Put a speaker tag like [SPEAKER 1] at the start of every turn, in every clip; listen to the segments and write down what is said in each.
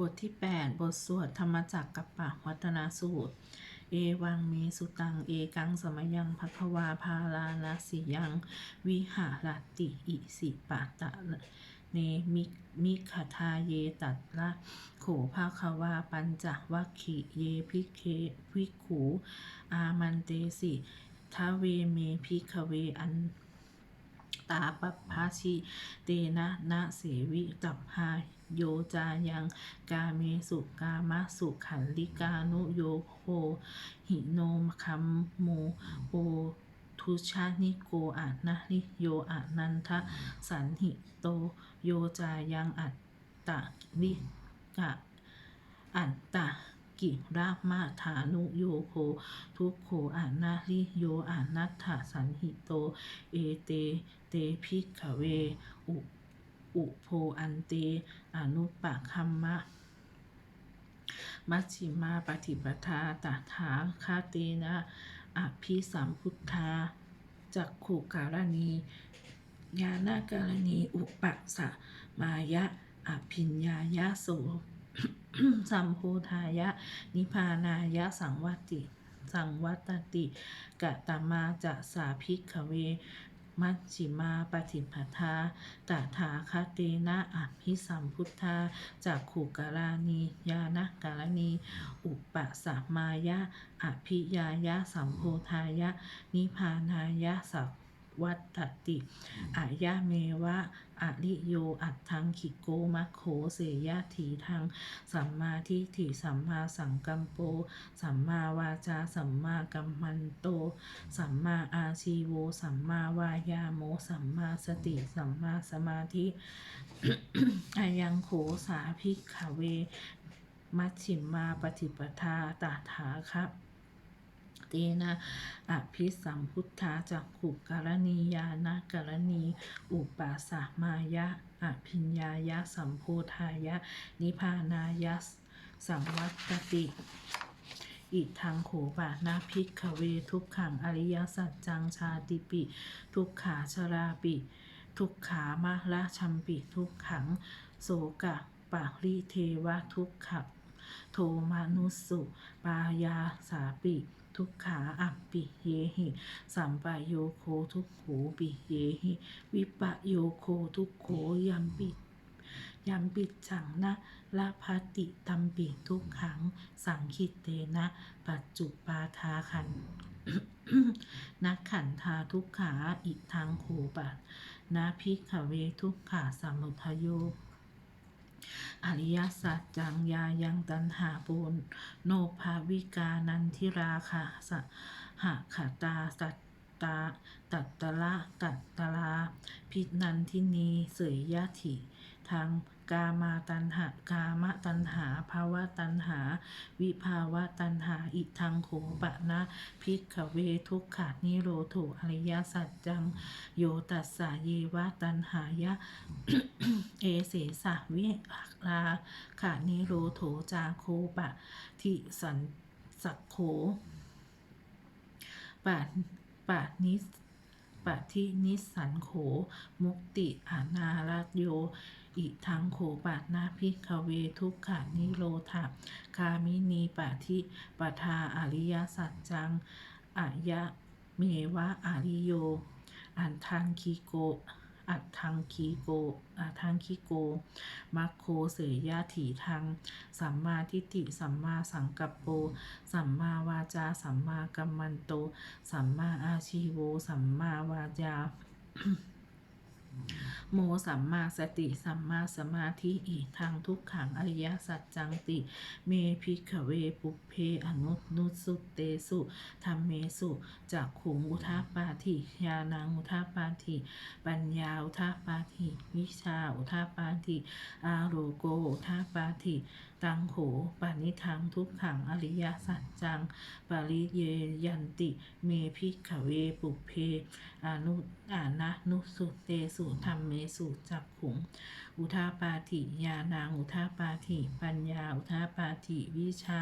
[SPEAKER 1] บทที่ 8 บทสวดธรรมจักกับปะวัตนาสูตร เอวังเมสุตัง เอกังสมยังภควาพาลานาสิยัง วิหารติอิสิปะตะเนมิมิขทาเยตัตละโขภาควาปัญจวัคคิเยพิเคพิขูอามันเตสิทาเวเมพิขเวอันตาปภาชิเตนะนะเสวิตับหา โยจายังกาเมสุกามะสุขันลิกานุโยโคหิโนมคัมโมโอทุชานิโกอะนะนิโยอะนันทะสันหิโต โยจายังอัตตะวิกะอัตตะกิรามาฐานุโยโค ทุกโขอานาลิโยอานัตถสันหิโต เอเต เตพิกเวอุ อุโพอันเต อนุปะคัมมะ มัชชิมาปฏิปทาตถาคาเตนะอภิสัมพุทธาจักขุการณีญาณการณีอุปสะมายะอภิญญายะโสสัมโพธายะ นิพพานายะสังวัติ สังวัตติกะตมาจะสาภิกขเว มัชชิมาปฏิปทาตถาคเตนะอภิสัมพุทธาจากขุกรานียานะกาลณี อุปสมมายะอภิยายะสัมโพธายะ นิพานายะสัพ วัตติอายะเมวะอริโยอัตถังขิโกมะโขเสยะถีทังสัมมาทิฏฐิสัมมาสังกัมโป สัมมาวาจาสัมมากัมมันโต สัมมาอาชีโว สัมมาวายาโม สัมมาสติ สัมมาสมาธิอายังโขสาภิกขเว มัชชิมมาปฏิปทาตถาคะ เตนะอภิสัมพุทธาจักขุกรณียานะกรณี อุปาสมายะอภิญญายะสัมโพธายะ นิพานายะสังวัตติอิทังโขบานาภิกขเวทุกขังอริยสัจจังชาติปิ ทุกขาชราปิ ทุกขามะละชัมปิทุกขัง โสกะปะริเทวะทุกขะโทมานุสุปายาสาปิ ทุกขาอัปปิเยหิสัมปะโยโคทุกโขปิเยหิวิปะโยโคทุกโขยัมปิยัมปิจังนะละพัติตัมปิทุกขัง สังคิเตนะ ปัจจุปาทาขันนักขันธาทุกขาอิทังโขปะนาภิกเวทุกขาสมุทโย อริยสัจจังยายังตันหาปุนโนภาวิกานันทิราคาสหะขตาสัตตาตัตตะละตัตตะลา พินันทินีเสยยะถิทาง กามาตันหากามะตันหาภาวะตันหา วิภาวะตันหาอิทังโขปะนะพิกขเวทุกขานิโรโถอริยสัจจัง โยตัสสะเยวะตันหายะ เอเสสะวิลาขานิโรโถจาโคปะ ทิสันสักโขปะปะนิสปะทินิสันโข มุกติอานาลโย อิทังโขปะนาพิกขเวทุกขานิโรธาคามินีปะทิปะทาอริยสัจจังอายะเมวะอาริโย อันทังคีโก อัตทังคีโกอัตทังคีโก มัคโคเสยยะถีทังสัมมาทิฏฐิ สัมมาสังกัปโป สัมมาวาจา สัมมากัมมันโต สัมมาอาชีโว สัมมาวาจา โมสัมมาสติสัมมาสมาธิอิทางทุกขังอริยสัจจังติ เมพิกขเวปุเพอนุนุสุเตสุธรรมเมสุจากขุงอุทาปาธิยานังอุทาปาธิปัญญาอุทาปาธิวิชาอุทาปาธิอาโรโกอุทาปาธิ ตังโขปานิทังทุกขังอริยสัจจังปริเยยันติ เมพิกเวปุเพอนุอานะนุสุเตสุธรรมเมสุจักขุงอุทาปาถิญาณังอุทาปาถิปัญญา อุทาปาถิวิชา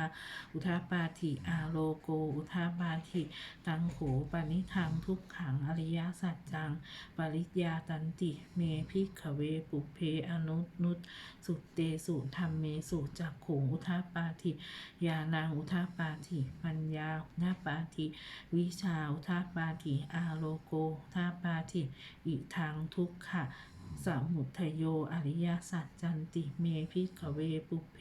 [SPEAKER 1] อุทาปาถิอาโลโก อุทาปาถิตังโขปนิทังทุกขังอริยสัจจัง ปริยาตันติ เมพิกขเวปุเพอนุนุตสุเตสุธรรมเมสุจักขุงอุทาปาถิญาณังอุทาปาถิปัญญาอุทาปาถิวิชาอุทาปาถิอาโลโกอุทาปาถิอิทังทุกขะ สมุทโย อริยสัจจันติเมพิขเวปุเพ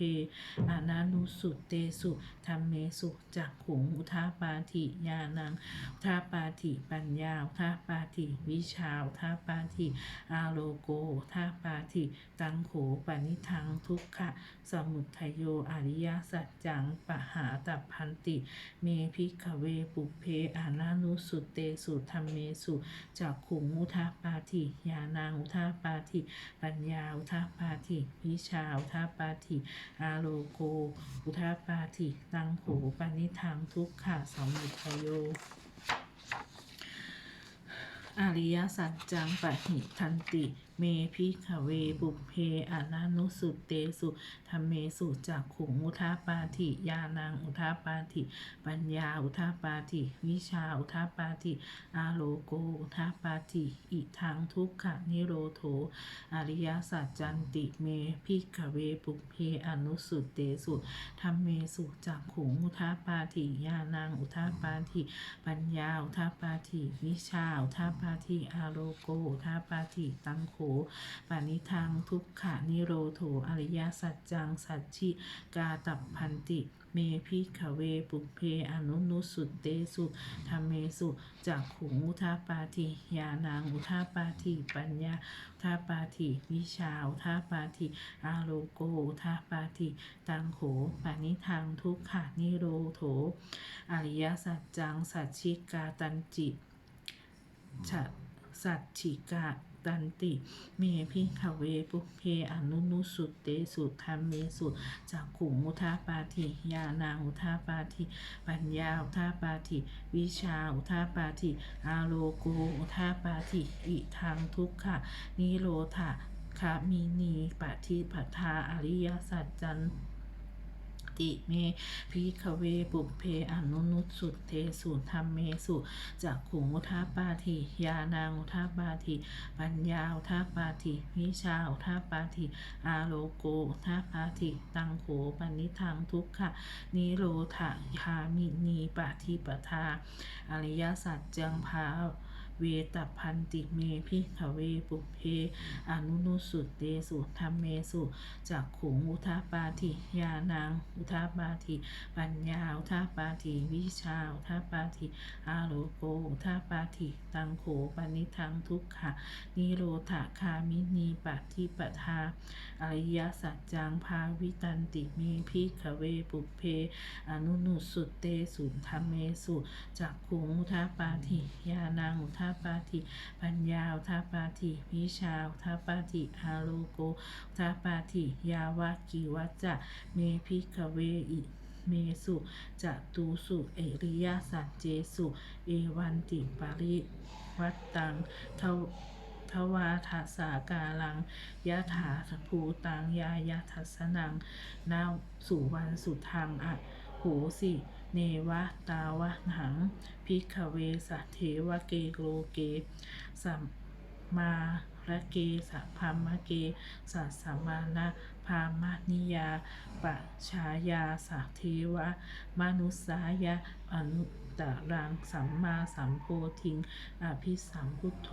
[SPEAKER 1] อนานุสุเตสุธรรมเมสุจักขุงอุทาปาถิญาณังอุทาปาถิปัญญาอุทาปาถิวิชาอุทาปาถิอาโลโกอุทาปาถิตังโขปนิทังทุกขะสมุทโย อริยสัจจังปหาตัพพันติ เมพิขเวปุเพอานานุสุเตสุธรรมเมสุจักขุงอุทาปาถิญาณังอุทาปาาธิปัญญาอุทาปาธิวิชาอุทาปาธิอาโลโกอุทาปาธิตังโหปนิทังทุกขะสมุทโยอริยสัจจังปะหิทันติ เมพิขเวบุพเพอนานุสุเตสุธรรมเมสุจักขุงอุทาปาถิญาณังอุทาปาถิปัญญาอุทาปาถิวิชาอุทาปาถิอาโลโกอุทาปาถิอิทังทุกขะนิโรโถอริยสัจจันติเมพิขเวบุพเพอนุสุเตสุธรรมเมสุจักขุงอุทาปาถิญาณังอุทาปาถิปัญญาอุทาปาถิวิชาอุทาปาถิอาโลโกอุทาปาถิตังโขปานิทังทุกขะนิโรโถอริยสัจจังสัจฉิกาตับพันติ เมพิขเวปุพเพอนุนุสุเตสุธรรมเมสุจักขุงอุทาปาถิญาณังอุทาปาถิปัญญาอุทาปาถิวิชาอุทาปาถิอาโลโกอุทาปาถิตังโขปานิทังทุกขะนิโรโถอริยสัจจังสัจฉิกาตันจิฉสัจฉิกา ตันติ เมพิขเวปุเพอนุนุสุเตสุธรรมเมสุจักขุงอุทาปาถิญาณังอุทาปาถิปัญญาอุทาปาถิวิชาอุทาปาถิอาโลโกอุทาปาถิอิทังทุกขะนิโรธาคามินีปฏิปทาอริยสัจจัน ติเมพิขเวปุเพอนุนุสุเทสุธรรมเมสุจักขุงุทาปาถิญาณังอุทาปาถิปัญญาอุทาปาถิวิชาอุทาปาถิอาโลโกอุทาปาถิตังโขปนิทังทุกขะนิโรธาคามินีปฏิปทา อริยสัจจังภา เวตพันติเมพิขเวปุเพอนุนุสุเตสุธรรมเมสุจักขุงอุทาปาถิญาณังอุทาปาถิปัญญาอุทาปาถิวิชาอุทาปาถิอาโลโกอุทาปาถิตังโขปนิทังทุกขะนิโรธาคามินีปฏิปทาอริยสัจจังภาวิตันติเมพิขเวปุเพอนุนุสุเตสุธรรมเมสุจักขุงอุทาปาถิญาณังอุทาปาถิปัญญาทาปาถิวิชาทาปาถิอาโลโกทาปาถิยาวากิวัจจะเมพิขเวอิเมสุจะตูสุเอริยสัจเจสุ เอวันติปาริวัตตังเทวทวาทัสาการังยะถาภูตังยายาทัสสนังนาสุวันสุทังอะโหสิ เนวะตาวะหังพิกเวสะเทวะเกโลเก สัมมาระเกสัพามะเกสัสมานะพามนิยาปะชายาสัเทวะ มนุสายะอนุ ตตรังสัมมาสัมโพธิงอภิสัมพุทโธ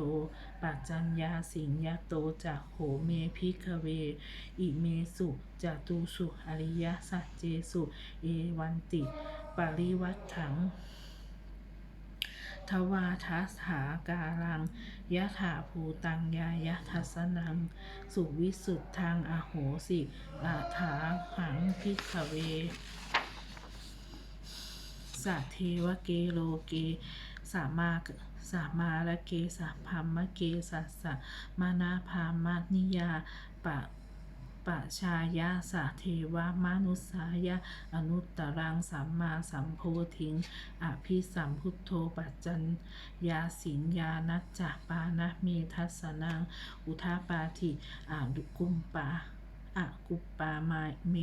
[SPEAKER 1] ปัจจัญญาสิงยโตจะโหเมพิกเว อิเมสุจตุสุอริยสัจเจสุเอวันติปริวัตถังทวาทัสถาการังยะถาภูตังยายะทัสนัง สุวิสุทธังอโหสิอาถาหังพิกขเว สัทเทวเกโลเก สามาสามาละเกสัพพัมมะเกสัสสะมานาพามะนิยาปะปะชายาสะเทวมนุสายะอนุตตรังสัมมาสัมโพธิงอภิสัมพุทโธปัจจัญญาสินญานัจจปานะเมทัสนัง อุทาปาทิอาดุกุมปาอะกุปปามาเม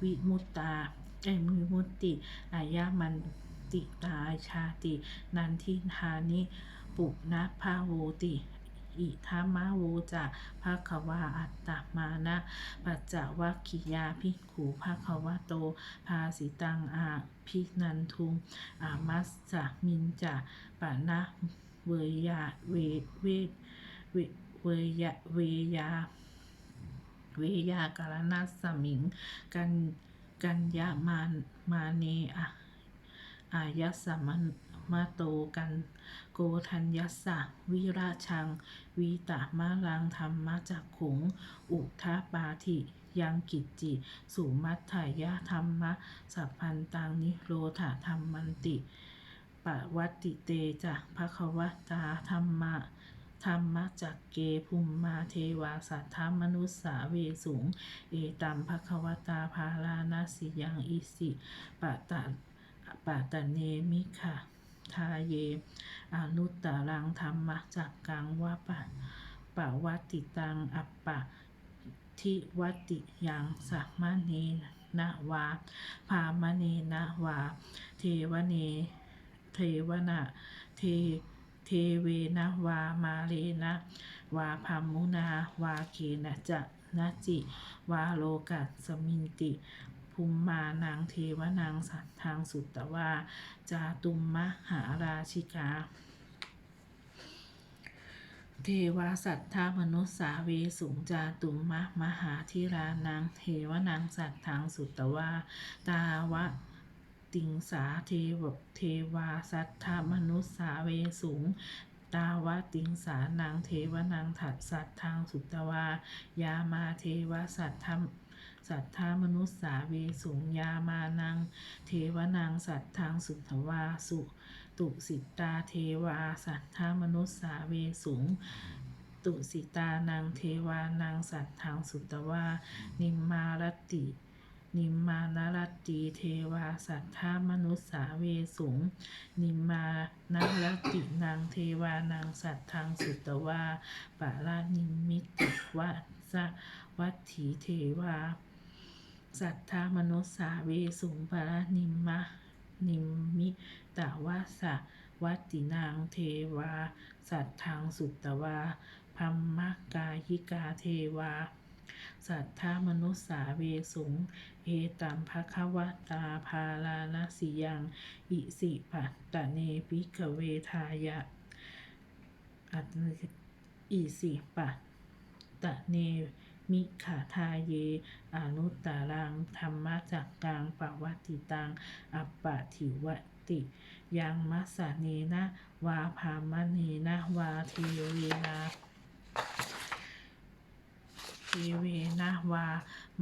[SPEAKER 1] วิมุตตา ไอมือมุตติอายามันติตาชาติ นันทิธานิ ปุนะภาโวติอิทามาโวจะภาควาอัตตมานะปัจจวัคคิยาภิกขุภาควะโต ภาสิตังอาภินันทุงอามัสสะมินจะปะนะเวยาเวเวเวเวยาเวยาเวยาการณัสสมิงกัน กันยะมานมาเนอะอายสสมันมาโตกัน โกทัญยัสสะวิราชัง วีตามาลังธรรมจักขุง อุทาปาธิยังกิจจิ สุมัตถายะธรรมะ สัพพันตังนิโรธาธรรมมันติปวัตติเตจะภะคะวะตาธรรมะ ธรรมจักเกภุมมาเทวาสัทธามนุสสาเวสุงเอตัมภควตาภาลานาสิยังอิสิปะตะปะตะเนมิคะทาเย อนุตตรังธรรมจักกังวะปะปะวัติตังอัปปะทิวัติยังสัมมเนนะวาพามเนนะวา เทวเน เทวนะเท เวนะวามาเลนะวาพัมมุนาวาเกนะจะนะจิวาโลกัสมินติภูมมานางเทวนางสัตทางสุตตวาจาตุมมหาราชิกา เทวาสัทธามนุสสาเวสุงจาตุมมะมหาธิรานางเทวนางสัตทางสุตตวาตาวะ ติงสาเทวเทวาสัทธามนุสสาเวสุงตาวะติงสานางเทวนางถัดสัตทางสุตตวา ยามาเทวสัทธามสัทธามนุสสาเวสุงยามานัง เทวนางสัตทางสุตตวาสุ ตุสิตาเทวาสัทธามนุสสาเวสุงตุสิตานางเทวานางสัตทางสุตตวา นิมมารติ นิมมานารตตีเทวาสัทธามนุสสาเวสุง นิมมานารตตินางเทวานางสัตทางสุตตวาปารานิมิตวัสวัตถีเทวา สัทธามนุสสาเวสุงปารานิมมะนิมมิตาวาสะวัตตินางเทวา สัตทธังสุตตวาพัมมกายิกาเทวา สัทธามนุสสาเวสุง เอตัมภคะวตาภาลานาสิยัง อิสิปัตตะเนปิกเวทายะอัตอิสิปัตตะเนมิขาทาเย อนุตตรัง ธรรมจักกังปวัตติตัง อัปปะถิวติยังมัสสเนนะ วาพามเนนะ วาเทเวนาเทเวนะวา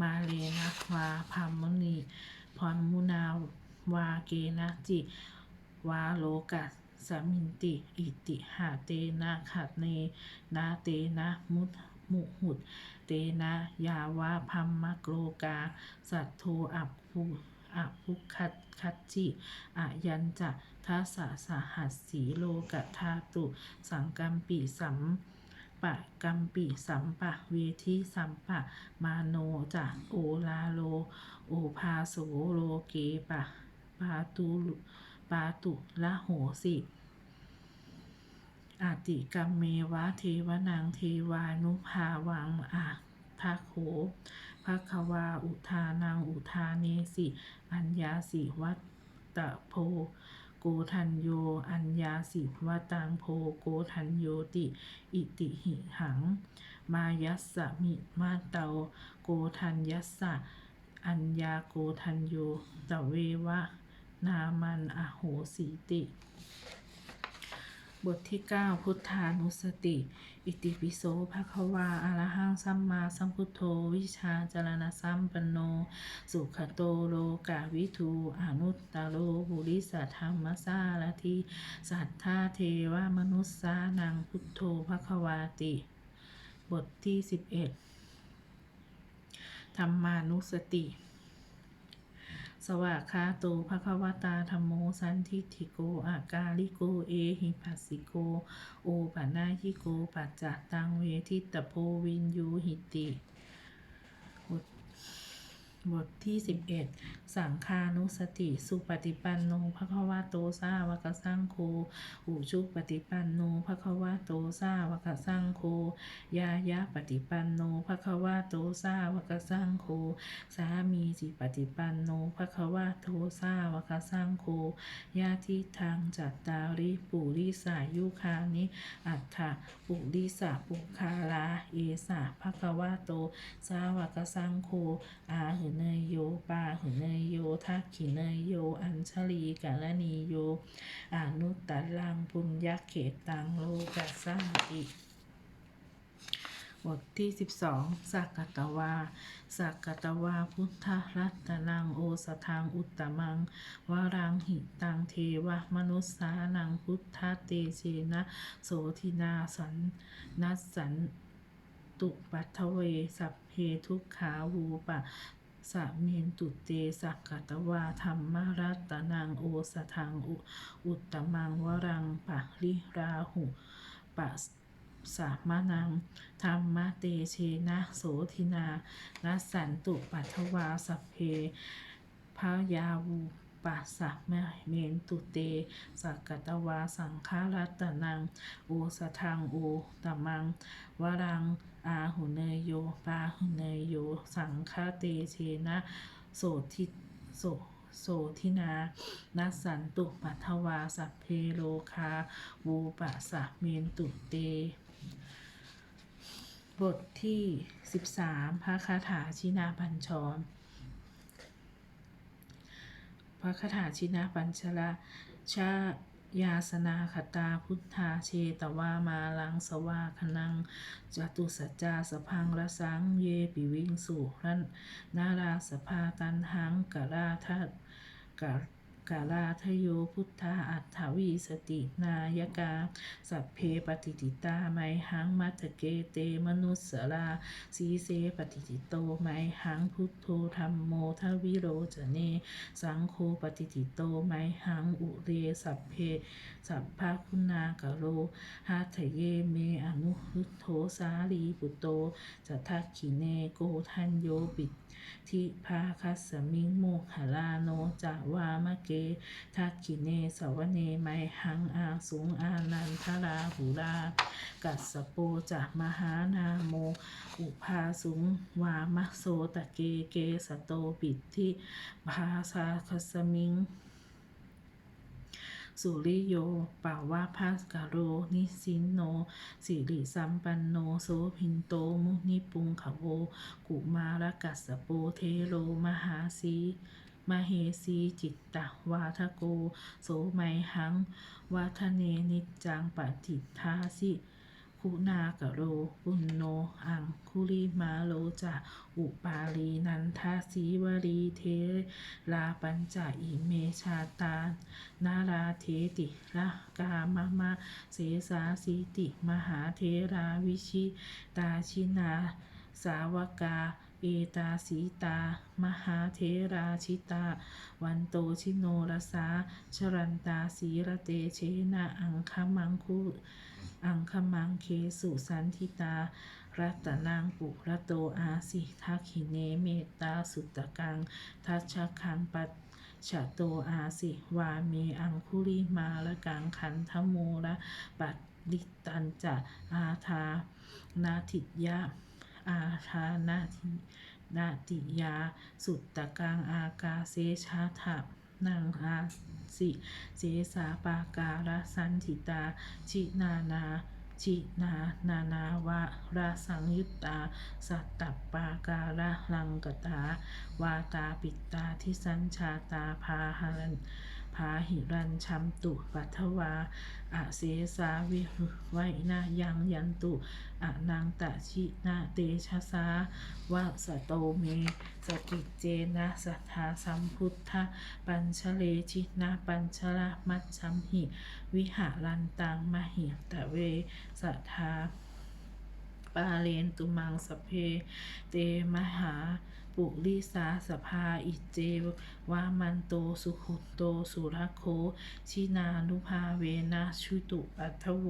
[SPEAKER 1] มาเลนะวาพามมุนีพรมุนาวาเกนะจิ วาโลกัสสมินติ อิติหาเตนะขัดเนนาเตนะมุตมุหุดเตนะยาวาพัมมะโกรกา สัตโทอัปพุอัปพุคัตคัจจิอายัญจะทัสสะสหัสสีโลกธาตุ สังกัมปิสัม ปะกัมปิสัมปะเวทีสัมปะมาโนจะโอลาโล โอภาโสโลเกปะปาตุปาตุละโหสิอาติกัมเมวะเทวนางเทวานุภาวังอาภาโขภาควาอุทานังอุทาเนสิ อัญญาสิวัตตะโพ โกทันโย อัญญาสิวตังโพโกทันโยติ อิติหิหัง มายัสสะมิมาเตาโกทันยัสสะ อัญญาโกทันโยตะเววะ นามันอโหสีติ บทที่ 9 พุทธานุสติ อิติปิโสภะคะวาอะระหังสัมมาสัมพุทโธ วิชาจารณสัมปันโน สุขโตโลกาวิทูอนุตตโลบุริสธรรมสารทิสัทธาเทวมนุสสานังพุทโธภะคะวาติ บทที่11ธรรมานุสติ สวากขาโตภควตาธรรมโมสันทิติโก อากาลิโก เอหิปัสสิโก โอปัญญิโก ปัจจตังเวทิตโพวินยูหิติ บทที่ 11 สังคานุสติ สุปฏิปันโนภควะโตสาวกสังโฆอุชุปฏิปันโนภควะโตสาวกสังโฆยายะปฏิปันโนภควะโตสาวกสังโฆสามีจิปฏิปันโนภควะโตสาวกสังโฆยาทิทางจัตตาริปุริสายุคานิ อัฏฐปุริสาปุคาลาเอสาภควะโตสาวกสังโฆอาหืเนยโยปาหืเนยโยทักขิเนยโย อัญชลีกาลนีโยอานุตตรังปุญญเขตตังโลกัสสาติบทที่ 12สักกตวาสักกตวาพุทธรัตนังโอสทังอุตตมัง วรังหิตังเทวะมนุสสานังพุทธเตเชนะโสทินาสันนัสสันตุปัทเวสัพเพทุกขาวูปะ สะเมนตุเตสักกตวาธรรมรัตนางโอสทังอุอุตตมังวรังปะลิราหุปะสามานังธรรมเตเชนะโสธินานัสันตุปัทวาสัพเพพยาวู ปัสสะมะเมนตุเต สักกตวาสังฆารัตนังโอสทังโอตมัง วรัง อาหุเนยโยปาหุเนยโย สังฆเตเชนะโสทิโสโสทินานัสันตุปัทวาสัพเพโลคาวูปะสะเมนตุเต บทที่ 13 พระคาถาชินาบัญชร พระคาถาชินาปัญชละชายาสนาคตาพุทธาเชตวามาลังสวาคนังจตุสัจจาสพังระสังเยปิวิงสุรันนาราสภาตันหังกะราทักะ กาลาทโยพุทธาอัฏฐวีสตินายกา สัพเพปฏิติตาไมหังมัตถเกเตมนุสสราสีเสปฏิติโตไมหังพุทโธธรรมโมทวิโรจเน สังโฆปฏิติโตไมหังอุเรสัพเพสัพพะคุณากโรหัตถเยเมอนุพุทโธสาลีปุตโตจะทักขิเนโกทันโยปิ ทิพาคัสมิงโมหลาโนจาวามะเกทักขิเนสวเนไมหังอาสุงอานันทราหุรากัสโปจะมหานาโม อุภาสุงวามะโสตะเกเกสโตปิทิภาสาคัสมิง สุริโยป่าวาภัสกโร นิสินโน สิริสัมปันโน โสพินโต มุนิปุงขโว กุมารกัสโปเทโร มหาสีมเหสีจิตตะวาทโก โสไมหัง วาทเนนิจจังปฏิทาสิ คุณากะโรปุณโนอังคุลิมาโลจะอุปาลีนันทาสีวรีเทลาปัญจอิเมชาตานาราเทติระกามะมะเสสาสีติมหาเทราวิชิตาชินาสาวกาเอตาสีตา มหาเทราชิตา วันโตชิโนรสาชรันตาสีระเตเชนะอังคมังคุ อังคมังเคสุสันทิตา รัตนังปุระโตอาสิทักขิเนเมตตาสุตตะกัง ทัชชะคังปัจฉะโตอาสิวาเมอังคุลิมาละกังขันธโมระปัตลิตันจะอาทานาทิยะอาทานาทินาติยา สุตตะกังอากาเซชาถะนังอา สิเจสาปาการะสันติตา ชินานาชินานานาวะราสังยุตตา สัตตปาการะลังกตา วาตาปิตาทิสัญชาตาพาหันาหิรันชัมตุปัทวาอาเสสาวิไวนะยังยันตุอะนังตะชินาเตชะสาวะสโตเมสกิเจนะสัทธาสัมพุทธะปัญชเลชินาปัญชละมัจฉัมหิ วิหารันตังมหิตะเวสัทธาปาเลนตุมังสเพ เตมหา ปุริสาสภาอิเจวามันโตสุขุโตสุรโค ชินานุภาเวนะชุตุปัทโว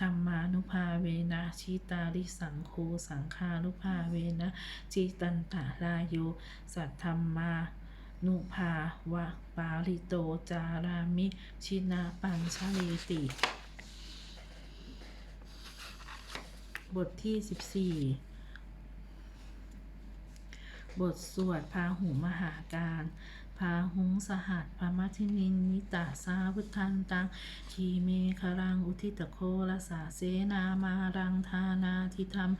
[SPEAKER 1] ธรรมานุภาเวนะชิตาริสังโฆสังฆานุภาเวนะจิตันตาลายโย สัทธรรมานุภาวะปาลิโตจารามิ ชินาปัญชเลติ บทที่ 14 บทสวดพาหุมหาการ พาหุงสหัสพามัทินินนิตาสาวุทันตัง ทีเมครังอุทิตโคลสาเสนามารังทานาทิธรรม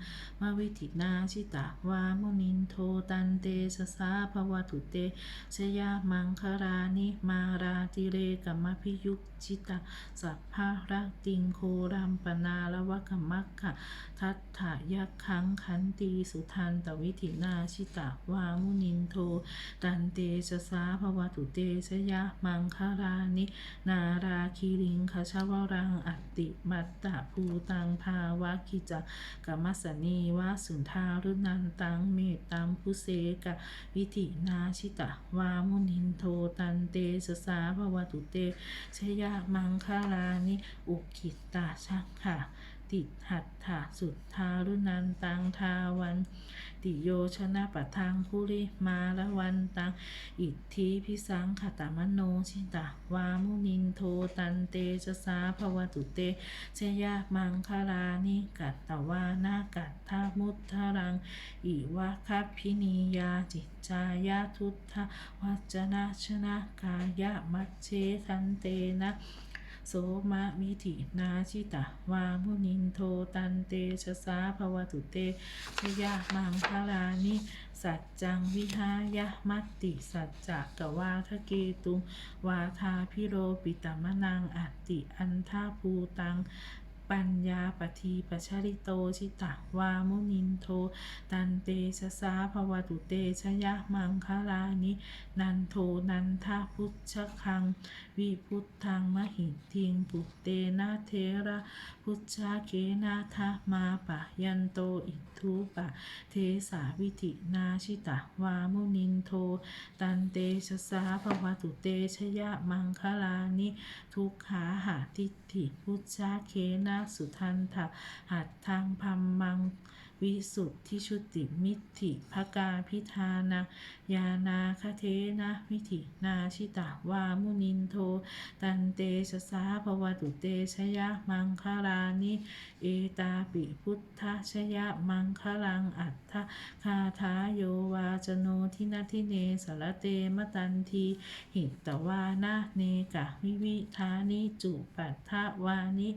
[SPEAKER 1] มวิธินาชิตาวามุนินโทตันเตชะสาภวตุเตชยามังครานิมาราติเรกัมพิยุกจิตาสัพพะรักติงโครัมปนาละวะกมักขะ ทัตถะยักขังขันตีสุทันตวิธินาชิตาวามุนินโท ตันเตชะสาภวตุเตชยามังคารานิ นาราคีริงคชาวรังอัติมัตตะภูตังภาวะกิจกรรมสนีวาสุนทารุนันตังเมตตังพุเสกะวิธินาชิตะวามุนินโทตันเตชะสาภวตุเตชยามังคารานิ อุกิตตาชักขะ ติหัตถะสุทธารุนันตังทาวัน ติโยชนะปะทังคุริมาละวันตัง อิทธิพิสังขตามโนชิตาวามุนินโทตันเตชะสาภวตุเตเชยามังคารานิกัตตวานากัตทามุตทรัง อิวะคัพพินียาจิตจายาทุตทะวัจนะชนะกายะมัชเชทันเตนะ โสมะมิถินาชิตาวามุนินโทตันเตชะสาภวตุเตชยะมังคลานิสัจจังวิหายะมัตติสัจจะกวาทะเกตุงวาทาพิโรปิตมนังอัตติอันทาภูตัง ปัญญาปทีปชริโตชิตะวามุนินโท ตันเตชะสาภวตุเตชยะมังคารานินันโทนันทาพุชชคัง วิพุทธังมหิทิงปุเตนะเทระพุชชาเกนาทามาปะยันโตอิทุปะ เทสาวิธินาชิตะวามุนินโท ตันเตชะสาภวตุเตชยะมังคลานิทุกขาหาทิฏฐิพุชชาเคนาสุทันทะหัดทางพัมมัง วิสุทธิชุติมิถิภกาพิธานา ยานาคเทนะวิถินาชิตาวามุนินโท ตันเตชะสาภวตุเตชยะมังคารานิเอตาปิพุทธชยะมังคลังอัตถคาทาโยวาจโนทินาทิเนสารเตมตันที หิตวานะเนกะวิวิธานิจุปัฏฐวานิ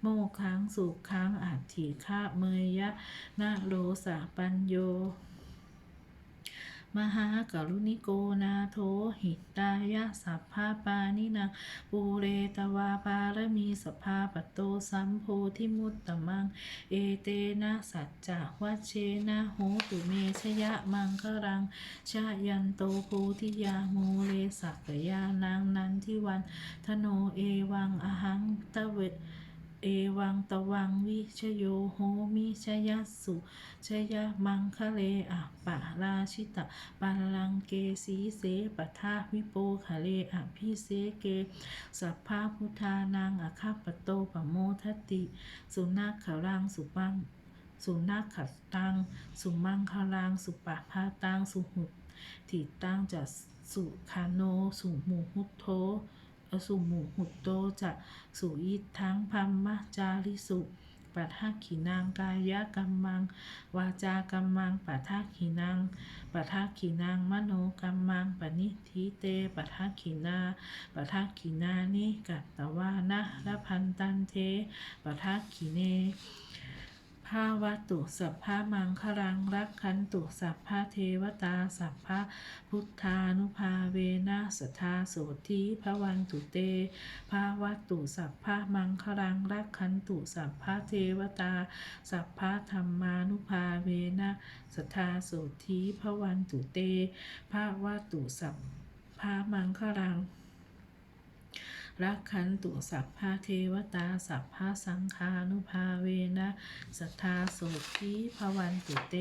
[SPEAKER 1] โมคังสุขังอัตถิฆาเมยยะนะโลสะปัญโยมหากรุณิโกนาโทหิตายะสัพพาปานินาปูเรตวาปารมีสภาปโตสัมโพธิมุตตมัง เอเตนะสัจจะวัชเชนะโหตุเมชยะมังครัง ชายันโตโพธิยาโมเลสักยานางนันทิวันทโนเอวังอหังตะเว เอวังตวังวิชโยโหมิชยสุชยมังคะเลอะปะราชิตะปัลังเกสีเสปทาวิโปคะเลอะพิเสเก สัพพาพุทธานังอะคัปปโตปะโมทติ สุนัขขรังสุปังสุนัขขตัง สุมังคลัง สุปะพาตัง สุหุติตังจะสุคาโน สุหมูหุโท อสุมูหุตโตจะสุยิทังพัมมะจาริสุปัทาขีนางกายกัมมัง วาจากัมมังปัทาขีนางปัทาขีนางมโนกัมมังปณิทิเตปัทาขีนาปัทาขีนานิกัตตวานะละพันตันเทปัทาขีเน ภาวัตุสัพพะมังคลังรักขันตุสัพพะเทวตาสัพพะพุทธานุภาเวนะสทาโสธีพระวันตุเตภาวัตุสัพพะมังคลังรักขันตุสัพพะเทวตาสัพพะธรรมานุภาเวนะสทาโสธีพระวันตุเตภาวัตุสัพพะมังคลัง รักขันตุสัพพะเทวตาสัพพะสังฆานุภาเวนะสัทธาโสทีภวันตุเต